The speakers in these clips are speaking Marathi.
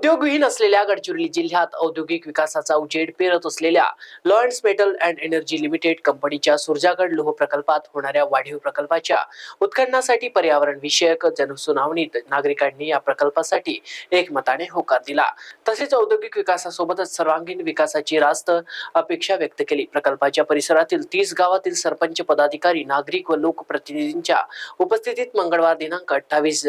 उद्योगविहीन असलेल्या गडचिरोली जिल्ह्यात औद्योगिक विकासाचा उजेड पेरत असलेल्या Lions metal and energy limited कंपनीच्या सुरजागड लोह प्रकल्पात होणाऱ्या वाढीव प्रकल्पाच्या उत्खननासाठी पर्यावरण विषयक जनसुनावणीत नागरिकांनी या प्रकल्पासाठी एकमताने होकार दिला. तसेच औद्योगिक विकासासोबतच सर्वांगीण विकासाची रास्त अपेक्षा व्यक्त केली. प्रकल्पाच्या परिसरातील तीस गावातील सरपंच पदाधिकारी नागरिक व लोकप्रतिनिधींच्या उपस्थितीत मंगळवार दिनांक अठ्ठावीस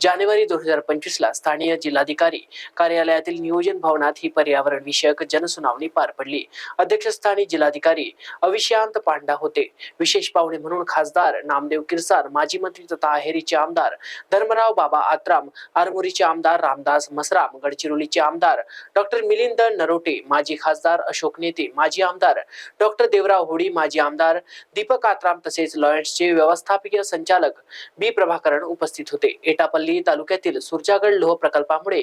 जानेवारी दोन हजार पंचवीस ला स्थानीय जिल्हाधिकारी कार्यालयातील नियोजन भवनात ही पर्यावरण विषयक जनसुनावणी पार पडली. अध्यक्षस्थानी जिल्हाधिकारी अविशांत पांडा होते. विशेष पाहुणे म्हणून खासदार नामदेव किरसार माजी मंत्री तथा अहेरीचे आमदार धर्मराव बाबा आत्राम आरमोरीचे आमदार रामदास मसराम गडचिरोलीचे आमदार डॉक्टर मिलिंद नरोटे माजी खासदार अशोक नेते माजी आमदार डॉक्टर देवराव होडी माजी आमदार दीपक आत्राम तसेच लॉयन्सचे व्यवस्थापकीय संचालक बी प्रभाकरण उपस्थित होते. एटापल्ली तालुक्यातील सुरजागड लोह प्रकल्पामुळे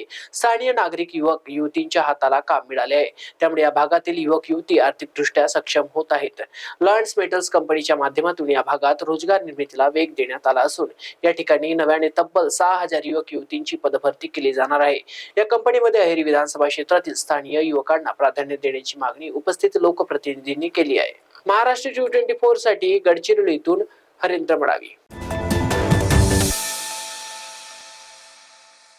स्थानिय नागरिक युवक युवतींच्या हाताला काम मिळाले आहे. त्यामुळे या भागातील युवक युवती आर्थिकदृष्ट्या सक्षम होत आहेत. लॉयन्स मेटल्स कंपनीच्या माध्यमातून या भागात रोजगार निर्मितीला वेग देण्यात आला असून या ठिकाणी नव्याने तब्बल सहा हजार युवक युवतींची पदभरती केली जाणार आहे. या कंपनीमध्ये अहेरी विधानसभा क्षेत्रातील स्थानीय युवकांना प्राधान्य देण्याची मागणी उपस्थित लोकप्रतिनिधींनी केली आहे. महाराष्ट्र टू ट्वेंटी फोरसाठी गडचिरोलीतून हरेंद्र मडावी.